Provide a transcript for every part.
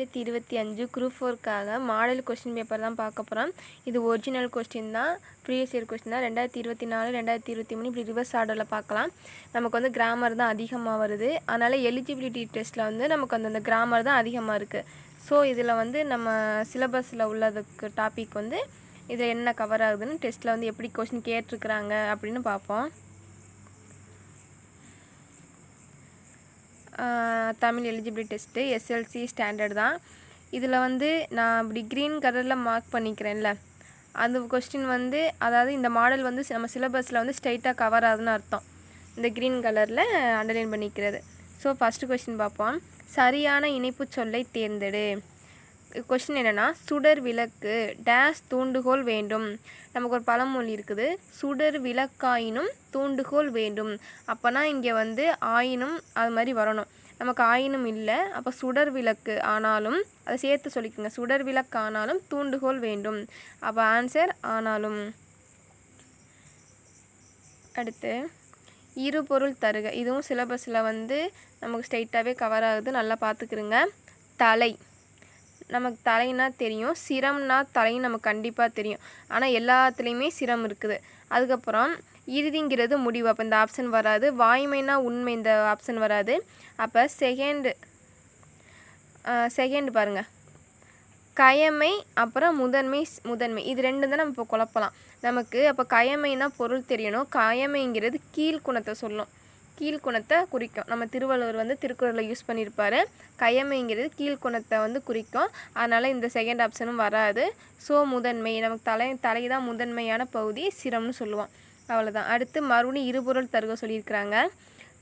ரெண்டாயிரத்தி இருபத்தி அஞ்சு குரூப் ஃபோர்க்காக மாடல் கொஸ்டின் பேப்பர் தான் பார்க்க போகிறோம் இது ஒரிஜினல் கொஸ்டின் தான். ப்ரீவியஸ் இயர் கொஸ்டின் தான். ரெண்டாயிரத்தி இருபத்தி நாலு ரெண்டாயிரத்தி இருபத்தி மூணு இப்படி ரிவர்ஸ் ஆர்டரில் பார்க்கலாம். நமக்கு வந்து கிராமர் தான் அதிகமாக வருது. அதனால் எலிஜிபிலிட்டி டெஸ்ட்டில் வந்து நமக்கு அந்தந்த கிராமர் தான் அதிகமாக இருக்குது ஸோ இதில் வந்து நம்ம சிலபஸில் உள்ளதுக்கு டாபிக் வந்து இதில் என்ன கவர் ஆகுதுன்னு டெஸ்ட்டில் வந்து எப்படி கொஸ்டின் கேட்டிருக்கிறாங்க அப்படின்னு பார்ப்போம். Tamil eligibility test SLC standard தான். இதில் வந்து நான் இப்படி க்ரீன் கலரில் மார்க் பண்ணிக்கிறேன்ல. அந்த கொஸ்டின் வந்து அதாவது இந்த மாடல் வந்து நம்ம சிலபஸில் வந்து ஸ்ட்ரைட்டாக கவர் ஆகுதுன்னு அர்த்தம். இந்த க்ரீன் கலரில் அண்டர்லைன் பண்ணிக்கிறது. ஸோ ஃபஸ்ட்டு கொஸ்டின் பார்ப்போம். சரியான இணைப்பு சொல்லை தேர்ந்தெடு. கொஷின் என்னென்னா சுடர் விளக்கு டேஸ் தூண்டுகோல் வேண்டும். நமக்கு ஒரு பழமொழி இருக்குது. சுடர் விளக்காயினும் தூண்டுகோல் வேண்டும். அப்போனா இங்கே வந்து ஆயினும் அது மாதிரி வரணும். நமக்கு ஆயினும் இல்லை. அப்போ சுடர் விளக்கு ஆனாலும் அதை சேர்த்து சொல்லிக்கோங்க. சுடர் விளக்கு ஆனாலும் தூண்டுகோல் வேண்டும். அப்போ ஆன்சர் ஆனாலும். அடுத்து இருபொருள் தருக. இதுவும் சிலபஸில் வந்து நமக்கு ஸ்ட்ரைட்டாகவே கவர் ஆகுது. நல்லா பார்த்துக்கிருங்க. தலை. நமக்கு தலைனா தெரியும் சிரம்னா தலைன்னு நமக்கு கண்டிப்பாக தெரியும். ஆனால் எல்லாத்துலேயுமே சிரம் இருக்குது. அதுக்கப்புறம் இறுதிங்கிறது முடிவு. அப்போ இந்த ஆப்ஷன் வராது. வாய்மைனா உண்மை இந்த ஆப்ஷன் வராது. அப்போ செகண்டு செகண்ட் பாருங்கள் கயமை அப்புறம் முதன்மை முதன்மை. இது ரெண்டு தான் நம்ம இப்போ குழப்பலாம். நமக்கு அப்போ கயமைனா பொருள் தெரியணும். கயமைங்கிறது கீழ்குணத்தை சொல்லும். கீழ்குணத்தை குறிக்கும். நம்ம திருவள்ளுவர் வந்து திருக்குறளில் யூஸ் பண்ணியிருப்பாரு. கயமைங்கிறது கீழ்குணத்தை வந்து குறிக்கும். அதனால் இந்த செகண்ட் ஆப்ஷனும் வராது. ஸோ முதன்மை நமக்கு தலை தலை தான் முதன்மையான பகுதி சிரம்னு சொல்லுவோம். அவ்வளோதான் அடுத்து மறுபடியும் இருபொருள் தருக சொல்லியிருக்கிறாங்க.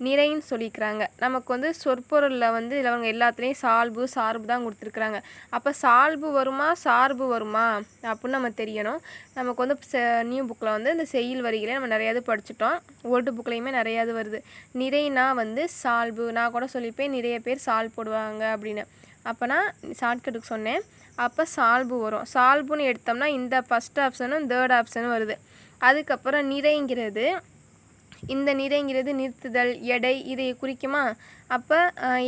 நிறைன்னு சொல்லியிருக்கிறாங்க நமக்கு வந்து சொற்பொருளில் வந்து இதில் அவங்க எல்லாத்துலேயும் சால்பு சார்பு தான் கொடுத்துருக்குறாங்க. அப்போ சால்பு வருமா சார்பு வருமா அப்படின்னு நம்ம தெரியணும். நமக்கு வந்து நியூ புக்கில் வந்து இந்த செய்யுள் வரிகளே நம்ம நிறையாது படிச்சுட்டோம். ஓல்டு புக்லேயுமே நிறையாது வருது. நிறைனா வந்து சால்பு. நான் கூட சொல்லியிருப்பேன் நிறைய பேர் சால் போடுவாங்க அப்படின்னு. அப்போ நான் ஷார்ட்கட்டுக்கு சொன்னேன். அப்போ சால்பு வரும். சால்புன்னு எடுத்தோம்னா இந்த ஃபஸ்ட் ஆப்ஷனும் தேர்ட் ஆப்ஷனும் வருது. அதுக்கப்புறம் நிறைங்கிறது இந்த நிறைங்கிறது நிறுத்துதல் எடை இதை குறிக்குமா? அப்போ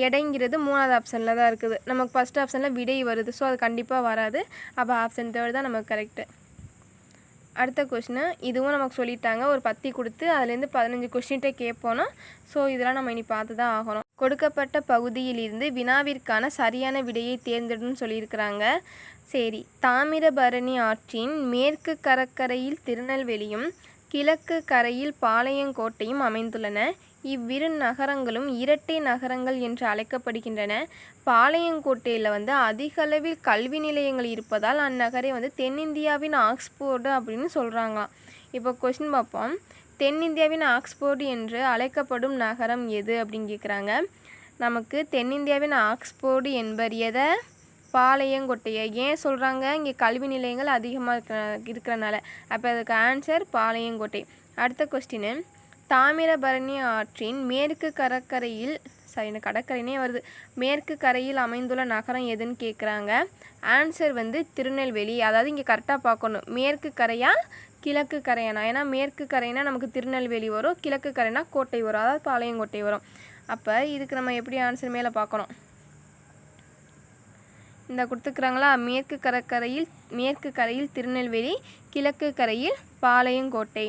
எடைங்கிறது மூணாவது ஆப்ஷனில் தான் இருக்குது. நமக்கு ஃபஸ்ட் ஆப்ஷனில் விடை வருது. ஸோ அது கண்டிப்பாக வராது. அப்போ ஆப்ஷன் தேர்ட் தான் நமக்கு கரெக்டு அடுத்த கொஷினு இதுவும் நமக்கு சொல்லிட்டாங்க. ஒரு பத்தி கொடுத்து அதுலேருந்து பதினஞ்சு கொஷின்கிட்ட கேட்போனா ஸோ இதெல்லாம் நம்ம இனி பார்த்து தான் ஆகணும். கொடுக்கப்பட்ட பகுதியிலிருந்து வினாவிற்கான சரியான விடையை தேர்ந்தெடுன்னு சொல்லியிருக்கிறாங்க. சரி தாமிரபரணி ஆற்றின் மேற்கு கடற்கரையில் திருநெல்வேலியும் கிழக்கு கரையில் பாளையங்கோட்டையும் அமைந்துள்ளன. இவ்விரு நகரங்களும் இரட்டை நகரங்கள் என்று அழைக்கப்படுகின்றன. பாளையங்கோட்டையில் வந்து அதிக அளவில் கல்வி நிலையங்கள் இருப்பதால் அந்நகரை வந்து தென்னிந்தியாவின் ஆக்ஸ்போர்டு அப்படின்னு சொல்கிறாங்களாம் இப்போ கொஸ்டின் பார்ப்போம். தென்னிந்தியாவின் ஆக்ஸ்போர்டு என்று அழைக்கப்படும் நகரம் எது அப்படின்னு கேட்குறாங்க நமக்கு தென்னிந்தியாவின் ஆக்ஸ்போர்டு என்பர் எதை? பாளையங்கோட்டையை. ஏன் சொல்கிறாங்க இங்கே கல்வி நிலையங்கள் அதிகமாக இருக்கிற இருக்கிறனால. அப்போ அதுக்கு ஆன்சர் பாளையங்கோட்டை. அடுத்த கொஸ்டின் தாமிரபரணி ஆற்றின் மேற்கு கடற்கரையில் சரி இந்த கடற்கரைனே வருது. மேற்கு கரையில் அமைந்துள்ள நகரம் எதுன்னு கேட்குறாங்க ஆன்சர் வந்து திருநெல்வேலி. அதாவது இங்கே கரெக்டாக பார்க்கணும். மேற்கு கரையா கிழக்கு கரையானா? ஏன்னா மேற்கு கரைனா நமக்கு திருநெல்வேலி வரும். கிழக்கு கரைனா கோட்டை வரும். அதாவது பாளையங்கோட்டை வரும். அப்போ இதுக்கு நம்ம எப்படி ஆன்சர் மேலே பார்க்கணும்? இந்த கொடுத்துக்கிறாங்களா மேற்கு கடற்கரையில் மேற்கு கரையில் திருநெல்வேலி கிழக்கு கரையில் பாளையங்கோட்டை.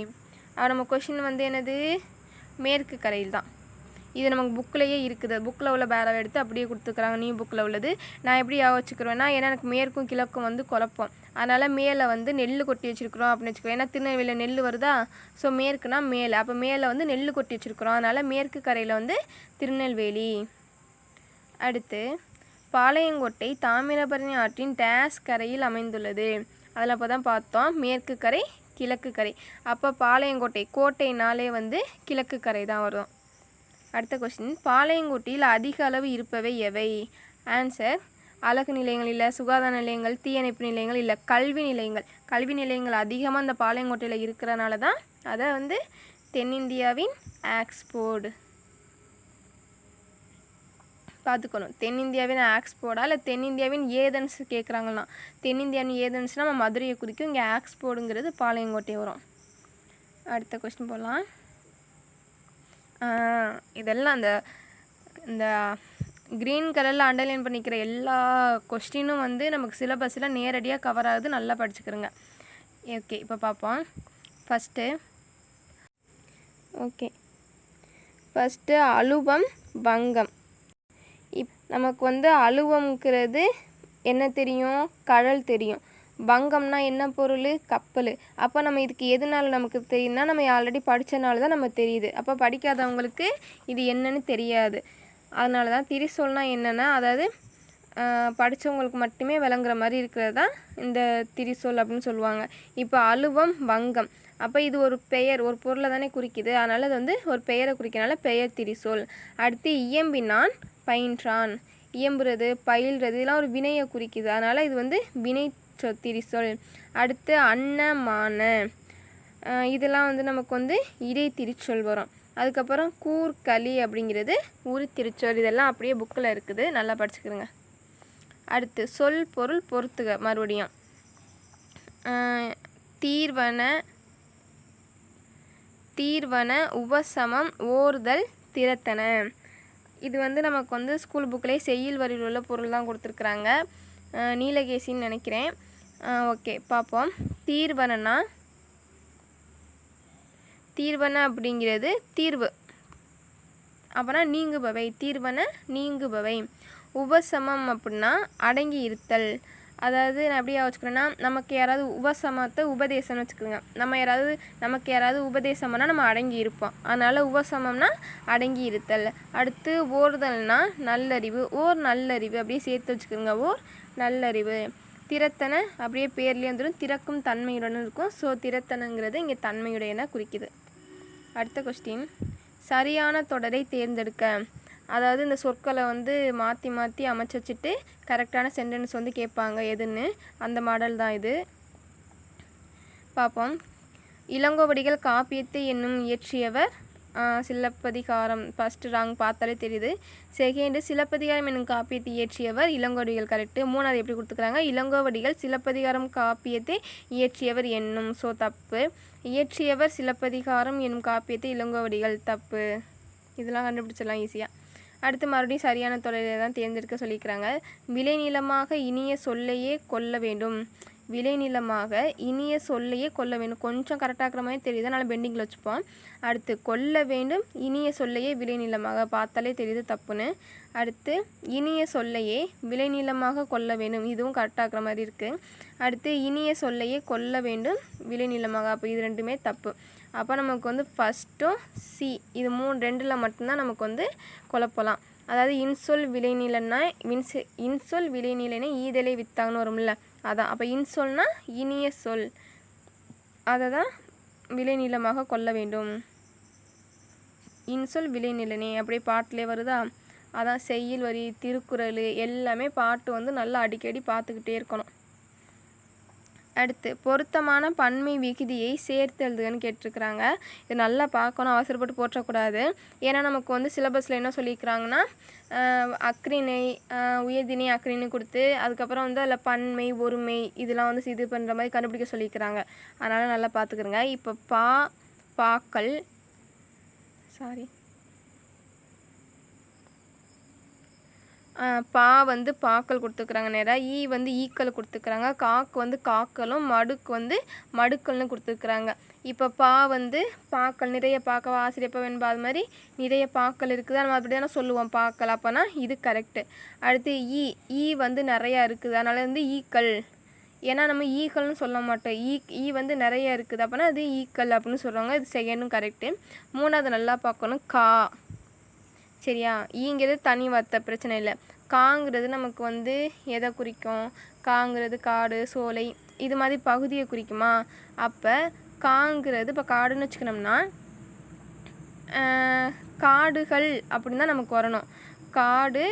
நம்ம கொஷின் வந்து என்னது? மேற்கு கரையில் தான். இது நமக்கு புக்கிலேயே இருக்குது. புக்கில் உள்ள பேரவை எடுத்து அப்படியே கொடுத்துக்கிறாங்க நியூ புக்கில் உள்ளது. நான் எப்படி யோசிச்சுக்கிறேன்னா ஏன்னா எனக்கு மேற்கும் கிழக்கும் வந்து குழப்பம். அதனால் மேலே வந்து நெல் கொட்டி வச்சுருக்குறோம் அப்படின்னு வச்சுக்கிறோம் ஏன்னா திருநெல்வேலியில் நெல் வருதா? ஸோ மேற்குனா மேலே. அப்போ மேலே வந்து நெல் கொட்டி வச்சுருக்குறோம். அதனால் மேற்கு கரையில் வந்து திருநெல்வேலி. அடுத்து பாளையங்கோட்டை தாமிரபரணி ஆற்றின் டேஸ் கரையில் அமைந்துள்ளது. அதில் அப்போ தான் பார்த்தோம் மேற்கு கரை கிழக்கு கரை. அப்போ பாளையங்கோட்டை கோட்டைனாலே வந்து கிழக்கு கரை தான் வரும். அடுத்த கொஸ்டின் பாளையங்கோட்டையில் அதிக அளவு இருப்பவை எவை? ஆன்சர் அழகு நிலையங்கள் இல்லை சுகாதார நிலையங்கள் தீயணைப்பு நிலையங்கள் இல்லை கல்வி நிலையங்கள். கல்வி நிலையங்கள் அதிகமாக அந்த பாளையங்கோட்டையில் இருக்கிறனால தான் அதை வந்து தென்னிந்தியாவின் ஆக்ஸ்போர்டு பார்த்துக்கணும். தென்னிந்தியாவின் ஆக்ஸ்போர்டா இல்லை தென்னிந்தியாவின் ஏதன்ஸ் கேட்குறாங்கன்னா தென்னிந்தியாவின் ஏதன்ஸ்னால் நம்ம மதுரையை குறிக்கும். இங்கே ஆக்ஸ்போர்டுங்கிறது பாளையங்கோட்டை வரும் அடுத்த கொஸ்டின் போடலாம். இதெல்லாம் அந்த இந்த க்ரீன் கலரில் அண்டர்லைன் பண்ணிக்கிற எல்லா கொஸ்டினும் வந்து நமக்கு சிலபஸில் நேரடியாக கவர் ஆகுது. நல்லா படிச்சுக்கிறோங்க. ஓகே இப்போ பார்ப்போம். ஃபஸ்ட்டு ஓகே ஃபஸ்ட்டு அலுபம் வங்கம். இப் நமக்கு வந்து அலுவம்ங்கிறது என்ன தெரியும்? கடல் தெரியும். வங்கம்னா என்ன பொருள்? கப்பல். அப்போ நம்ம இதுக்கு எதனால நமக்கு தெரியும்னா நம்ம ஆல்ரெடி படித்தனால தான் நம்ம தெரியுது. அப்போ படிக்காதவங்களுக்கு இது என்னன்னு தெரியாது. அதனால தான் திரிசொல்னா என்னென்னா அதாவது படித்தவங்களுக்கு மட்டுமே விளங்குற மாதிரி இருக்கிறது தான் இந்த திரிசொல் அப்படின்னு சொல்லுவாங்க. இப்போ அலுவம் வங்கம் அப்போ இது ஒரு பெயர் ஒரு பொருளை தானே குறிக்குது. அதனால் அது வந்து ஒரு பெயரை குறிக்கனால பெயர் திரிசொல் அடுத்து இயம்பினான் பயின்றான். இயம்புறது பயில்றது இதெல்லாம் ஒரு வினையை குறிக்குது. அதனால் இது வந்து வினை சொத்திரி சொல் அடுத்து அன்னமான. இதெல்லாம் வந்து நமக்கு வந்து இடை திரிச்சொல் வரும். அதுக்கப்புறம் கூர்களி அப்படிங்கிறது உரு திருச்சொல் இதெல்லாம் அப்படியே புக்கில் இருக்குது. நல்லா படிச்சுக்கிறோங்க. அடுத்து சொல் பொருள் பொறுத்துக மறுபடியும். தீர்வன தீர்வன உபசமம் ஓர்தல் திறத்தன. இது வந்து நமக்கு வந்து ஸ்கூல் புக்லேயே செய்யுள் வரியில் உள்ள பொருள் தான் கொடுத்துருக்குறாங்க. அஹ் நீலகேசின்னு நினைக்கிறேன். ஓகே பார்ப்போம். தீர்வனன்னா தீர்வன அப்படிங்கிறது தீர்வு. அப்புறம் நீங்குபவை தீர்வன நீங்குபவை. உபசமம் அப்படின்னா அடங்கி இருத்தல். அதாவது நான் எப்படியா வச்சுக்கிறேன்னா நமக்கு யாராவது உபசமத்தை உபதேசம்னு வச்சுக்கோங்க. நம்ம யாராவது நமக்கு யாராவது உபதேசம் பண்ணால் நம்ம அடங்கி இருப்போம். அதனால் உபசமம்னா அடங்கி இருத்தல். அடுத்து ஓர்தல்னா நல்லறிவு. ஓர் நல்லறிவு அப்படியே சேர்த்து வச்சுக்கோங்க. ஓர் நல்லறிவு. திறத்தனை அப்படியே பேர்லேயே வந்துடும் திறக்கும் தன்மையுடன் இருக்கும். ஸோ திறத்தனைங்கிறது இங்கே தன்மையுடையன குறிக்குது. அடுத்த கொஸ்டின் சரியான தொடரை தேர்ந்தெடுக்க. அதாவது இந்த சொற்களை வந்து மாற்றி மாற்றி அமைச்சு வச்சுட்டு கரெக்டான சென்டென்ஸ் வந்து கேட்பாங்க. எதுன்னு? அந்த மாடல் தான் இது. பார்ப்போம். இளங்கோவடிகள் காப்பியத்தை என்னும் இயற்றியவர் சிலப்பதிகாரம். ஃபஸ்ட்டு ராங் பார்த்தாலே தெரியுது. செகண்டு சிலப்பதிகாரம் என்னும் காப்பியத்தை இயற்றியவர் இளங்கோவடிகள். கரெக்டு மூணாவது எப்படி கொடுத்துக்கிறாங்க இளங்கோவடிகள் சிலப்பதிகாரம் காப்பியத்தை இயற்றியவர் என்னும். ஸோ தப்பு. இயற்றியவர் சிலப்பதிகாரம் என்னும் காப்பியத்தை இளங்கோவடிகள். தப்பு. இதெல்லாம் கண்டுபிடிச்சிடலாம் ஈஸியாக அடுத்து மறுபடியும் சரியான தொடரை தான் தேர்ந்தெடுக்க சொல்லியிருக்கிறாங்க. விளைநிலமாக இனிய சொல்லையே கொள்ள வேண்டும். விளைநிலமாக இனிய சொல்லையே கொள்ள வேண்டும். கொஞ்சம் கரெக்டாகிற மாதிரி தெரியுது. அதனால் பெண்டிங்கில் வச்சுப்போம். அடுத்து கொல்ல வேண்டும். இனிய சொல்லையே விளைநிலமாக பார்த்தாலே தெரியுது தப்புன்னு. அடுத்து இனிய சொல்லையே விளைநிலமாக கொள்ள வேண்டும். இதுவும் கரெக்டாகிற மாதிரி இருக்குது அடுத்து இனிய சொல்லையே கொல்ல வேண்டும். விளைநிலமாக அப்போ இது ரெண்டுமே தப்பு. அப்போ நமக்கு வந்து ஃபஸ்ட்டும் சி இது மூணு ரெண்டில் மட்டும்தான் நமக்கு வந்து குழப்பலாம். அதாவது இன்சொல் விளைநிலைன்னா இன்சு இன்சொல் விளைநிலைன்னா ஈதலை வித்தாங்கன்னு வரும்ல அதான். அப்போ இன்சொல்னா இனிய சொல். அதை தான் விளைநிலமாக கொள்ள வேண்டும். இன்சொல் விளைநிலனே அப்படியே பாட்டிலே வருதா? அதான் செய்யுள் வரி திருக்குறள் எல்லாமே பாட்டு வந்து நல்லா அடிக்கடி பார்த்துக்கிட்டே இருக்கணும். அடுத்து பொருத்தமான பன்மை விகுதியை சேர்த்து எழுதுகன்னு கேட்டிருக்கிறாங்க. இது நல்லா பார்க்கணும் அவசரப்பட்டு போற்றக்கூடாது. ஏன்னா நமக்கு வந்து சிலபஸில் என்ன சொல்லியிருக்கிறாங்கன்னா அக்ரிணை உயர்திணை அக்ரிணை கொடுத்து அதுக்கப்புறம் வந்து அதில் பன்மை ஒருமை இதெல்லாம் வந்து இது பண்ணுற மாதிரி கண்டுபிடிக்க சொல்லியிருக்கிறாங்க. அதனால் நல்லா பார்த்துக்கிறங்க இப்போ பா பாக்கள் சாரி. பா வந்து பாக்கள் கொடுத்துருக்குறாங்க நேராக ஈ வந்து ஈக்கள் கொடுத்துருக்குறாங்க காக்கு வந்து காக்களும் மடுக்கு வந்து மடுக்கள்னு கொடுத்துருக்குறாங்க இப்போ பா வந்து பாக்கள் நிறைய பார்க்கவா ஆசிரியப்பா வெண்பா அது மாதிரி நிறைய பாக்கள் இருக்குது. நம்ம அப்படி தானே சொல்லுவோம் பாக்கள். அப்போனா இது கரெக்டு அடுத்து ஈ ஈ வந்து நிறையா இருக்குது. அதனால் வந்து ஈக்கள். ஏன்னா நம்ம ஈக்கள்னு சொல்ல மாட்டோம். ஈ ஈ வந்து நிறைய இருக்குது. அப்போனா அது ஈக்கள் அப்படின்னு சொல்கிறாங்க இது செகண்டும் கரெக்டு மூணாவது நல்லா பார்க்கணும் கா. சரியா? ஈங்கிறது தனி வார்த்தை பிரச்சனை இல்லை. காங்கிறது நமக்கு வந்து எதை குறிக்கும்? காங்கிறது காடு சோலை இது மாதிரி பகுதியை குறிக்குமா? அப்போ காங்கிறது இப்போ காடுன்னு வச்சுக்கணும்னா ஆஹ், காடுகள் அப்படின்னு தான் நமக்கு வரணும். காடு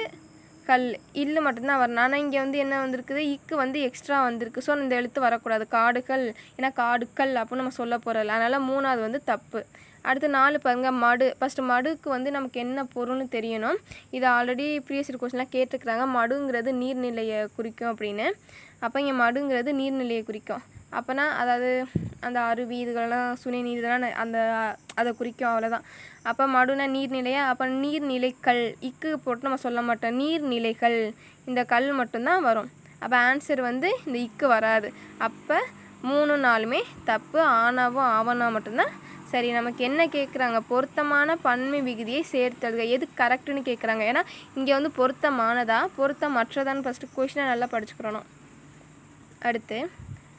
கல் இல்லு மட்டும்தான் வரணும். ஆனால் இங்கே வந்து என்ன வந்திருக்குது? இக்கு வந்து எக்ஸ்ட்ரா வந்திருக்கு. ஸோ இந்த எழுத்து வரக்கூடாது. காடுகள் ஏன்னா காடுகள் அப்படின்னு நம்ம சொல்ல போகிறதில்ல அதனால் மூணாவது வந்து தப்பு. அடுத்து நாலு பாருங்க மடு. ஃபஸ்ட்டு மடுக்கு வந்து நமக்கு என்ன பொருள்னு தெரியணும். இது ஆல்ரெடி ப்ரீவியஸ் கொஸ்டின்லாம் கேட்டிருக்கிறாங்க. மடுங்கிறது நீர்நிலையை குறிக்கும் அப்படின்னு. அப்போ இங்கே மடுங்கிறது நீர்நிலையை குறிக்கும். அப்போனா அதாவது அந்த அருவி இதுகளெல்லாம் சுனை நீர் இதெல்லாம் ந- அந்த அதை குறிக்கும் அவ்வளோதான் அப்போ மடுனா நீர்நிலையா? அப்போ நீர்நிலைகள் இக்கு போட்டு நம்ம சொல்ல மாட்டோம். நீர்நிலைகள் இந்த கல் மட்டும்தான் வரும். அப்போ ஆன்சர் வந்து இந்த இக்கு வராது. அப்போ மூணு நாலுமே தப்பு ஆனாவும் ஆவனா மட்டும்தான் சரி நமக்கு என்ன கேட்குறாங்க பொருத்தமான பன்மை விகுதியை சேர்த்தழுக எது கரெக்டுன்னு கேட்குறாங்க ஏன்னா இங்கே வந்து பொருத்தமானதா? பொருத்தமற்றதான்னு ஃபஸ்ட்டு கொஷினை நல்லா படிச்சுக்கிறணும். அடுத்து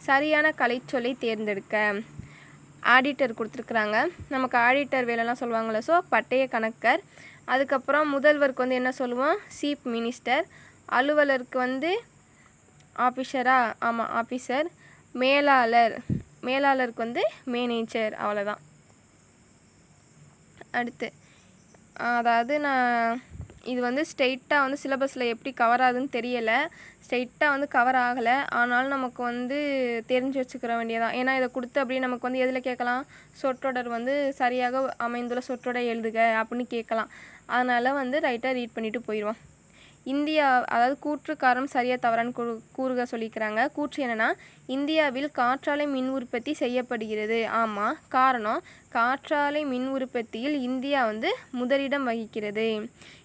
சரியான கலைச்சொல்லை தேர்ந்தெடுக்க. ஆடிட்டர் கொடுத்துருக்குறாங்க. நமக்கு ஆடிட்டர் வேலைலாம் சொல்லுவாங்களே ஸோ பட்டய கணக்கர். அதுக்கப்புறம் முதல்வருக்கு வந்து என்ன சொல்லுவோம்? சீஃப் மினிஸ்டர் அலுவலருக்கு வந்து ஆஃபீஸரா ஆமாம் ஆஃபீஸர் மேலாளர். மேலாளருக்கு வந்து மேனேஜர் அவ்வளோதான் அடுத்து. அதாவது நான் இது வந்து ஸ்ட்ரெயிட்டாக வந்து சிலபஸில் எப்படி கவர் ஆகுதுன்னு தெரியலை. ஸ்ட்ரெயிட்டாக வந்து கவர் ஆகலை. ஆனாலும் நமக்கு வந்து தெரிஞ்சு வச்சுக்கிற வேண்டியதான் ஏன்னா இதை கொடுத்து அப்படியே நமக்கு வந்து எதில் கேட்கலாம்? சொற்றொடர் வந்து சரியாக அமைந்துள்ள சொற்றொடர் எழுதுக அப்படின்னு கேட்கலாம். அதனால் வந்து ரைட்டாக ரீட் பண்ணிவிட்டு போயிடுவோம் இந்தியா அதாவது கூற்று காரணம் சரியா தவறான்னு கூறு கூறுக சொல்லிக்கிறாங்க. கூற்று என்னென்னா இந்தியாவில் காற்றாலை மின் உற்பத்தி செய்யப்படுகிறது. ஆமாம் காரணம் காற்றாலை மின் உற்பத்தியில் இந்தியா வந்து முதலிடம் வகிக்கிறது.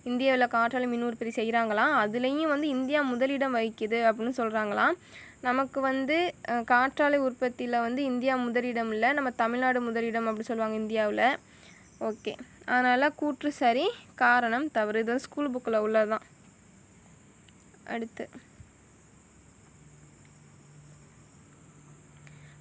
இந்தியாவில் காற்றாலை மின் உற்பத்தி செய்கிறாங்களாம் அதுலேயும் வந்து இந்தியா முதலிடம் வகிக்குது அப்படின்னு சொல்கிறாங்களாம் நமக்கு வந்து காற்றாலை உற்பத்தியில் வந்து இந்தியா முதலிடம் இல்லை. நம்ம தமிழ்நாடு முதலிடம் அப்படி சொல்லுவாங்க இந்தியாவில். ஓகே. அதனால் கூற்று சரி காரணம் தவறு. இது ஸ்கூல் புக்கில் உள்ளது தான் அடுத்து.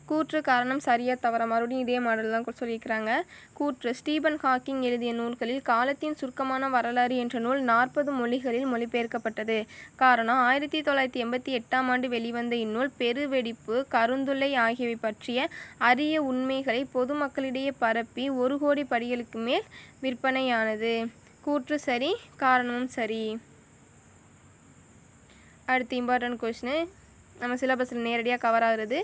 கூற்று காரணம் சரியா தவறா? மறுபடியும் இதே மாடல் தான் சொல்லியிருக்கிறாங்க. கூற்று ஸ்டீபன் ஹாக்கிங் எழுதிய நூல்களில் காலத்தின் சுருக்கமான வரலாறு என்ற நூல் நாற்பது மொழிகளில் மொழிபெயர்க்கப்பட்டது. காரணம் ஆயிரத்தி தொள்ளாயிரத்தி எண்பத்தி எட்டாம் ஆண்டு வெளிவந்த இந்நூல் பெருவெடிப்பு கருந்துளை ஆகியவை பற்றிய அரிய உண்மைகளை பொதுமக்களிடையே பரப்பி ஒரு கோடி படிகளுக்கு மேல் விற்பனையானது. கூற்று சரி காரணமும் சரி. அடுத்து இம்பார்ட்டன்ட் கொஷினு நம்ம சிலபஸில் நேரடியாக கவர் ஆகுறது.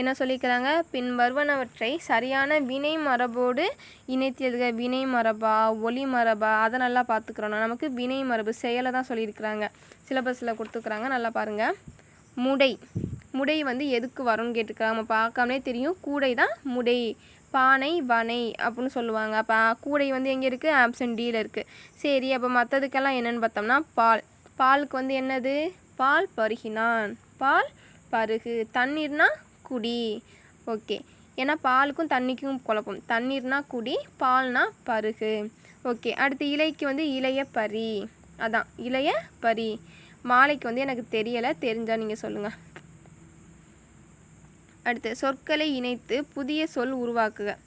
என்ன சொல்லிக்கிறாங்க பின் வருவனவற்றை சரியான வினை மரபோடு இணைத்து எழுதுக வினை மரபா? ஒளி மரபா? அதை நல்லா பார்த்துக்கிறோம். நமக்கு வினை மரபு செயலை தான் சொல்லியிருக்கிறாங்க சிலபஸில் கொடுத்துக்கிறாங்க நல்லா பாருங்கள் முடை. முடை வந்து எதுக்கு வரும்னு கேட்டுக்கிறாங்க நம்ம பார்க்காமலே தெரியும். கூடை தான் முடை. பானை வனை அப்படின்னு சொல்லுவாங்க. அப்போ கூடை வந்து எங்கே இருக்குது ஆப்ஷன் டியில் இருக்குது சரி அப்போ மற்றதுக்கெல்லாம் என்னென்னு பார்த்தோம்னா பால். பாலுக்கு வந்து என்னது? பால் பருகினான். பால் பருகு. தண்ணீர்னா குடி. ஓகே. ஏன்னா பாலுக்கும் தண்ணிக்கும் குழப்பம். தண்ணீர்னா குடி பால்னா பருகு. ஓகே. அடுத்து இலைக்கு வந்து இளைய பரி அதான் இளைய பரி மாலைக்கு வந்து எனக்கு தெரியலை. தெரிஞ்சால் நீங்கள் சொல்லுங்கள் அடுத்து சொற்களை இணைத்து புதிய சொல் உருவாக்குக.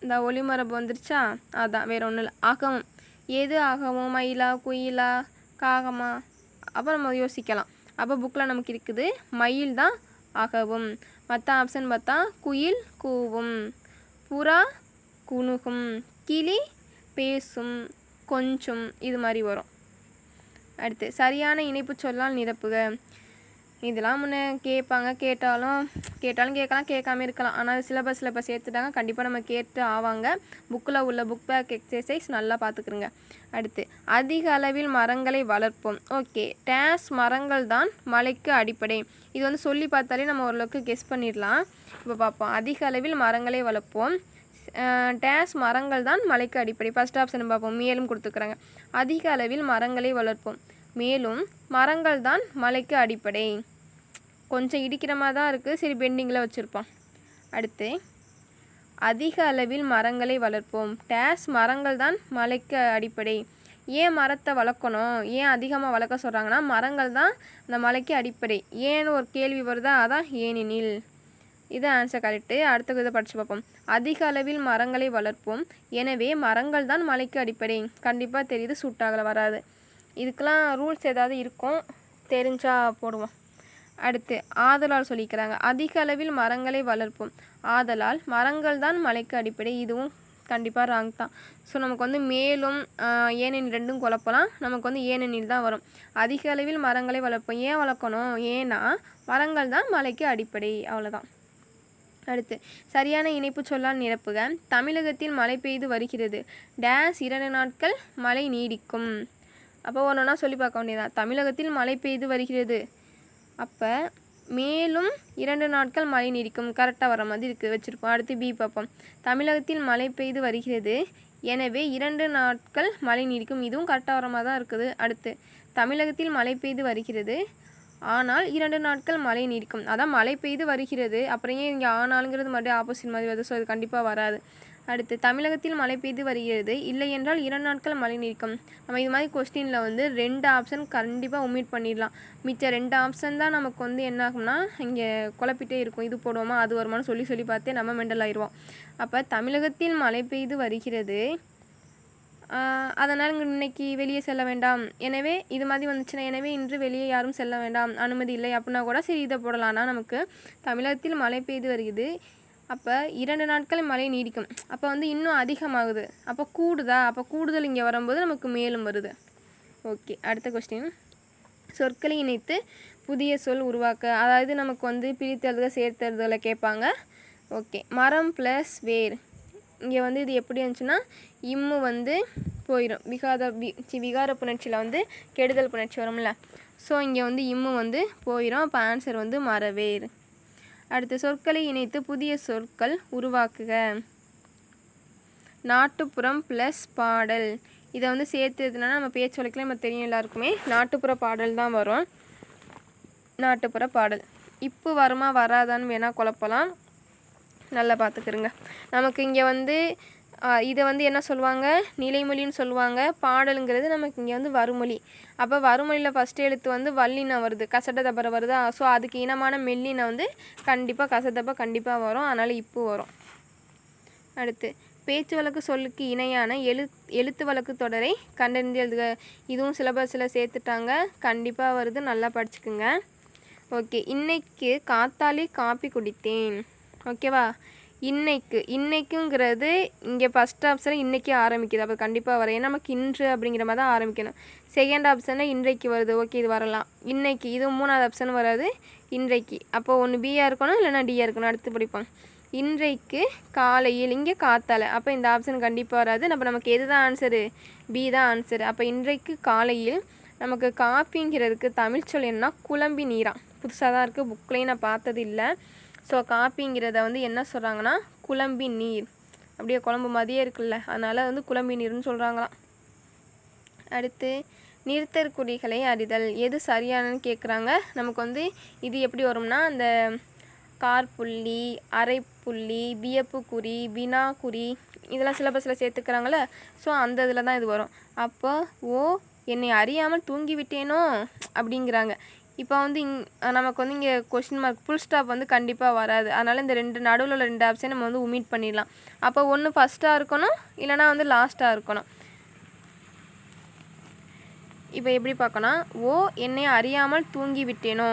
இந்த ஒளிமரபு வந்துருச்சா? அதான் வேற ஒன்றும் இல்லை. அகமம் எது ஆகமோ மயிலா குயிலா காகமா? அப்போ நம்ம யோசிக்கலாம். அப்போ புக்கில் நமக்கு இருக்குது மயில் தான் ஆகவும். மற்ற ஆப்ஷன் பார்த்தா குயில் கூவும். புறா குணுகும். கிளி பேசும். கொஞ்சம். இது மாதிரி வரும். அடுத்து சரியான இணைப்பு சொல்லால் நிரப்புக. இதெல்லாம் முன்னே கேட்பாங்க கேட்டாலும் கேட்டாலும் கேட்கலாம் கேட்காம இருக்கலாம். ஆனால் சிலபஸில் இப்போ சேர்த்துட்டாங்க கண்டிப்பாக நம்ம கேட்டு ஆவாங்க. புக்கில் உள்ள புக் பேக் எக்ஸசைஸ் நல்லா பார்த்துக்குருங்க அடுத்து அதிக அளவில் மரங்களை வளர்ப்போம். ஓகே டேஸ் மரங்கள் தான் மலைக்கு அடிப்படை. இது வந்து சொல்லி பார்த்தாலே நம்ம ஓரளவுக்கு கெஸ் பண்ணிடலாம். இப்போ பார்ப்போம். அதிக அளவில் மரங்களை வளர்ப்போம். டேஸ் மரங்கள் தான் மலைக்கு அடிப்படை. ஃபஸ்ட் ஆப்ஷன் பார்ப்போம். மேலும் கொடுத்துக்கிறாங்க. அதிக அளவில் மரங்களை வளர்ப்போம். மேலும் மரங்கள் தான் மலைக்கு அடிப்படை. கொஞ்சம் இடிக்கிற மாதிரி தான் இருக்குது சரி பெண்டிங்கில் வச்சுருப்பான் அடுத்து அதிக அளவில் மரங்களை வளர்ப்போம். டேஸ் மரங்கள் தான் மலைக்கு அடிப்படை. ஏன் மரத்தை வளர்க்கணும்? ஏன் அதிகமாக வளர்க்க சொல்கிறாங்கன்னா மரங்கள் தான் அந்த மலைக்கு அடிப்படை. ஏன்னு ஒரு கேள்வி வருதா? அதான் ஏனெனில். இது ஆன்சர் கரெக்டு அடுத்த இதை படித்து பார்ப்போம். அதிக அளவில் மரங்களை வளர்ப்போம். எனவே மரங்கள் தான் மலைக்கு அடிப்படை. கண்டிப்பாக தெரியுது சூட்டாகல வராது. இதுக்கெலாம் ரூல்ஸ் ஏதாவது இருக்கும் தெரிஞ்சால் போடுவோம். அடுத்து ஆதலால் சொல்லிக்கிறாங்க. அதிக அளவில் மரங்களை வளர்ப்போம். ஆதலால் மரங்கள் தான் மலைக்கு அடிப்படை. இதுவும் கண்டிப்பாக ராங் தான். ஸோ நமக்கு வந்து மேலும் ஏனெனில் ரெண்டும் குழப்பலாம். நமக்கு வந்து ஏனெனில் தான் வரும். அதிக அளவில் மரங்களை வளர்ப்போம். ஏன் வளர்க்கணும்? ஏன்னா மரங்கள் தான் மலைக்கு அடிப்படை. அவ்வளோதான் அடுத்து சரியான இணைப்பு சொல்லால் நிரப்புக. தமிழகத்தில் மழை பெய்து வருகிறது. டேஸ் இரண்டு நாட்கள் மழை நீடிக்கும். அப்போ ஒன்று ஒன்றா சொல்லி பார்க்க வேண்டியதான் தமிழகத்தில் மழை பெய்து வருகிறது. அப்போ மேலும் இரண்டு நாட்கள் மழை நீடிக்கும். கரெக்டாக வர மாதிரி இருக்குது வச்சுருப்போம். அடுத்து பி பார்ப்போம். தமிழகத்தில் மழை பெய்து வருகிறது. எனவே இரண்டு நாட்கள் மழை நீடிக்கும். இதுவும் கரெக்டாக வர மாதிரி தான் இருக்குது. அடுத்து தமிழகத்தில் மழை பெய்து வருகிறது. ஆனால் இரண்டு நாட்கள் மழை நீடிக்கும். அதான் மழை பெய்து வருகிறது. அப்புறம் ஏன் இங்கே ஆனாலுங்கிறது மறுபடியும் ஆப்போசிட் மாதிரி வருது. ஸோ அது கண்டிப்பாக வராது. அடுத்து தமிழகத்தில் மழை பெய்து வருகிறது. இல்லை என்றால் இரண்டு நாட்கள் மழை நீக்கம் நம்ம இது மாதிரி கொஸ்டினில் வந்து ரெண்டு ஆப்ஷன் கண்டிப்பாக ஒமிட் பண்ணிடலாம். மிச்ச ரெண்டு ஆப்ஷன் தான் நமக்கு வந்து என்ன ஆகும்னா இங்கே குழப்பிட்டே இருக்கும். இது போடுவோமா அது வருமானு சொல்லி சொல்லி பார்த்தே நம்ம மெண்டல் ஆயிடுவோம். அப்போ தமிழகத்தில் மழை பெய்து வருகிறது. அதனால் இன்னைக்கு வெளியே செல்ல வேண்டாம். எனவே இது மாதிரி வந்துச்சுன்னா எனவே இன்று வெளியே யாரும் செல்ல வேண்டாம். அனுமதி இல்லை அப்படின்னா கூட சரி இதை போடலாம்னா நமக்கு தமிழகத்தில் மழை பெய்து வருகிறது. அப்போ இரண்டு நாட்கள் மழை நீடிக்கும். அப்போ வந்து இன்னும் அதிகமாகுது. அப்போ கூடுதா? அப்போ கூடுதல் இங்கே வரும்போது நமக்கு மேலும் வருது. ஓகே அடுத்த கொஸ்டின் சொற்களை இணைத்து புதிய சொல் உருவாக்க அதாவது நமக்கு வந்து பிரித்தெழுத சேர்த்துறதுல கேட்பாங்க. ஓகே மரம் ப்ளஸ் வேர். இங்கே வந்து இது எப்படி இருந்துச்சுன்னா இம்மு வந்து போயிடும் விகாத வி விகார புணர்ச்சியில் வந்து கெடுதல் புணர்ச்சி வரும்ல. ஸோ இங்கே வந்து இம்மு வந்து போயிடும் அப்போ ஆன்சர் வந்து மரவேர். அடுத்து சொற்களை இணைத்து புதிய சொற்கள் உருவாக்குக. நாட்டுப்புறம் ப்ளஸ் பாடல். இதை வந்து சேர்த்து எதுனா நம்ம பேச்சு வழக்கில் நம்ம தெரியும் எல்லாருக்குமே. நாட்டுப்புற பாடல் தான் வரும். நாட்டுப்புற பாடல். இப்போ வருமா வராதான்னு வேணால் குழப்பலாம். நல்லா பார்த்துக்கிறங்க நமக்கு இங்கே வந்து இதை வந்து என்ன சொல்லுவாங்க? நிலைமொழின்னு சொல்லுவாங்க. பாடலுங்கிறது நமக்கு இங்கே வந்து வறுமொழி. அப்போ வறுமொழியில் ஃபஸ்ட்டு எழுத்து வந்து வல்லினம் வருது கசடதபரை வருதா? ஸோ அதுக்கு இனமான மெல்லினம் வந்து கண்டிப்பாக கசதப்ப கண்டிப்பாக வரும். அதனால் இப்போ வரும். அடுத்து பேச்சு வழக்கு சொல்லுக்கு இணையான எழு எழுத்து வழக்கு தொடரை கண்டறிந்து எழுதுக. இதுவும் சிலபஸில் சேர்த்துட்டாங்க. கண்டிப்பாக வருது. நல்லா படிச்சுக்குங்க. ஓகே இன்னைக்கு காத்தாலே காப்பி குடித்தேன். ஓகேவா? இன்னைக்கு இன்னைக்குங்கிறது இங்கே ஃபஸ்ட் ஆப்ஷனில் இன்றைக்கி ஆரம்பிக்குது. அப்போ கண்டிப்பாக வரும். ஏன்னா நமக்கு இன்று அப்படிங்கிற மாதிரி தான் ஆரம்பிக்கணும். செகண்ட் ஆப்ஷனில் இன்றைக்கு வருது. ஓகே இது வரலாம். இன்னைக்கு இது மூணாவது ஆப்ஷன் வராது. இன்றைக்கு. அப்போ ஒன்று பியாக இருக்கணும் இல்லைனா டியாக இருக்கணும். அடுத்து படிப்பாங்க இன்றைக்கு காலையில் இங்கே காத்தால. அப்போ இந்த ஆப்ஷன் கண்டிப்பாக வராது. நம்ம நமக்கு எது தான் ஆன்சரு பி தான் ஆன்சரு அப்போ இன்றைக்கு காலையில் நமக்கு காப்பிங்கிறதுக்கு தமிழ் சொல் என்ன? குழம்பி நீரா புதுசாக தான் இருக்குது புக்லேயும் நான் பார்த்தது இல்லை ஸோ காப்பிங்கிறத வந்து என்ன சொல்கிறாங்கன்னா குழம்பி நீர். அப்படியே குழம்பு மாதிரியே இருக்குல்ல அதனால் வந்து குழம்பி நீர்னு சொல்கிறாங்களாம் அடுத்து நிறுத்தற்குறிகளை அறிதல். எது சரியானன்னு கேட்குறாங்க நமக்கு வந்து இது எப்படி வரும்னா அந்த கார்புள்ளி அரைப்புள்ளி வியப்பு குறி வினா குறி இதெல்லாம் சிலபஸில் சேர்த்துக்கிறாங்கள ஸோ அந்த இதில் தான் இது வரும். அப்போ ஓ என்னை அறியாமல் தூங்கி விட்டேனோ அப்படிங்கிறாங்க. இப்போ வந்து இங் நமக்கு வந்து இங்கே கொஷின் மார்க் ஃபுல் ஸ்டாப் வந்து கண்டிப்பாக வராது. அதனால் இந்த ரெண்டு நடுவில் உள்ள ரெண்டு ஆப்ஸையும் நம்ம வந்து உமீட் பண்ணிடலாம். அப்போ ஒன்று ஃபஸ்ட்டாக இருக்கணும் இல்லைனா வந்து லாஸ்ட்டாக இருக்கணும். இப்போ எப்படி பார்க்கணும் ஓ என்னை அறியாமல் தூங்கி விட்டேனோ.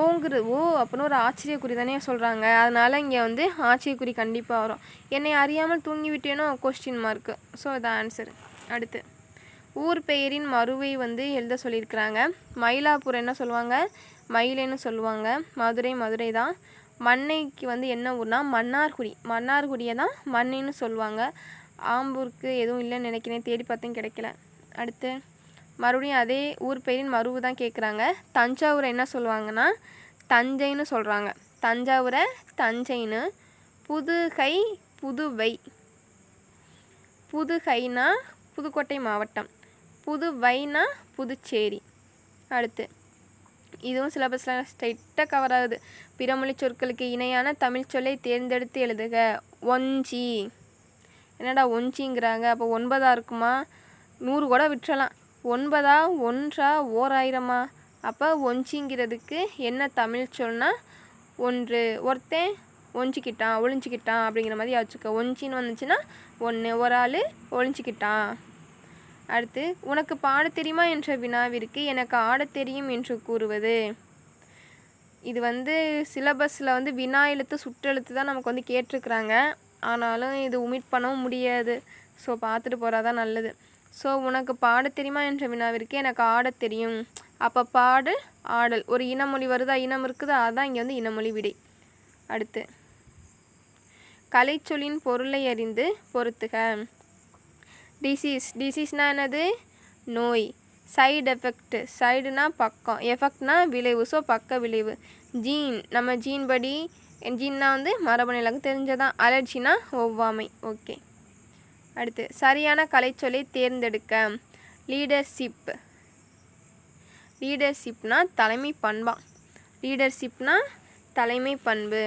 ஓங்கிறது ஓ அப்படின்னு ஒரு ஆச்சரியக்குறி தானே சொல்கிறாங்க அதனால் இங்கே வந்து ஆச்சரியக்குறி கண்டிப்பாக வரும். என்னை அறியாமல் தூங்கி விட்டேனோ கொஸ்டின் மார்க்கு ஸோ இதான் ஆன்சர் அடுத்து. ஊர் பெயரின் மறுவை வந்து எழுத சொல்லியிருக்கிறாங்க. மயிலாப்பூர் என்ன சொல்லுவாங்க? மயிலைன்னு சொல்லுவாங்க. மதுரை மதுரை தான். மண்ணைக்கு வந்து என்ன ஊர்னா மன்னார்குடி. மன்னார்குடியை தான் மண்ணைன்னு சொல்லுவாங்க. ஆம்பூருக்கு எதுவும் இல்லைன்னு நினைக்கிறேன். தேடி பார்த்தேன் கிடைக்கல. அடுத்து மறுபடியும் அதே ஊர் பெயரின் மருவு தான் கேட்குறாங்க. தஞ்சாவூரை என்ன சொல்லுவாங்கன்னா தஞ்சைன்னு சொல்கிறாங்க தஞ்சாவூரை தஞ்சைன்னு. புதுகை புதுவை. புதுகைனா புதுக்கோட்டை மாவட்டம். புதுவைனா புதுச்சேரி அடுத்து. இதுவும் சிலபஸில் ஸ்ட்ரைட்டாக கவர் ஆகுது. பிறமொழி சொற்களுக்கு இணையான தமிழ் சொல்லை தேர்ந்தெடுத்து எழுதுக. ஒஞ்சி. என்னடா ஒஞ்சிங்கிறாங்க? அப்போ ஒன்பதாக இருக்குமா? நூறு கூட விட்டுறலாம். ஒன்பதா ஒன்றா ஓர் ஆயிரமா அப்போ ஒஞ்சிங்கிறதுக்கு என்ன தமிழ் சொல்னா? ஒன்று. ஒருத்தன் ஒஞ்சிக்கிட்டான் ஒழிஞ்சிக்கிட்டான் அப்படிங்கிற மாதிரி வச்சுக்க ஒஞ்சின்னு வந்துச்சுன்னா ஒன்று ஒரு ஆள் ஒழிஞ்சிக்கிட்டான் அடுத்து உனக்கு பாட தெரியுமா என்ற வினாவிற்கு எனக்கு ஆடத் தெரியும் என்று கூறுவது. இது வந்து சிலபஸில் வந்து வினா எழுத்து சுற்றெழுத்து தான் நமக்கு வந்து கேட்டிருக்கிறாங்க. ஆனாலும் இது உமிட் பண்ணவும் முடியாது. ஸோ பார்த்துட்டு போகிறது தான் நல்லது. ஸோ உனக்கு பாட தெரியுமா என்ற வினாவிற்கு எனக்கு ஆடத் தெரியும். அப்போ பாடு ஆடல். ஒரு இனமொழி வருதா இனம் இருக்குதா? அதுதான் இங்கே வந்து இனமொழி விடை. அடுத்து கலைச்சொல்லின் பொருளை அறிந்து பொறுத்துக. டிசீஸ் டிசீஸ்னால் என்னது? நோய். சைடு எஃபெக்ட் சைடுனா பக்கம். எஃபெக்ட்னா விளைவு. ஸோ பக்க விளைவு. ஜீன் நம்ம ஜீன் படி ஜீன்னா வந்து மரபணு எல்லாருக்கும் தெரிஞ்சதான் அலர்ஜினா ஒவ்வாமை. ஓகே அடுத்து சரியான கலைச்சொல்லை தேர்ந்தெடுக்க. லீடர்ஷிப் லீடர்ஷிப்னா தலைமை பண்பா. லீடர்ஷிப்னா தலைமை பண்பு.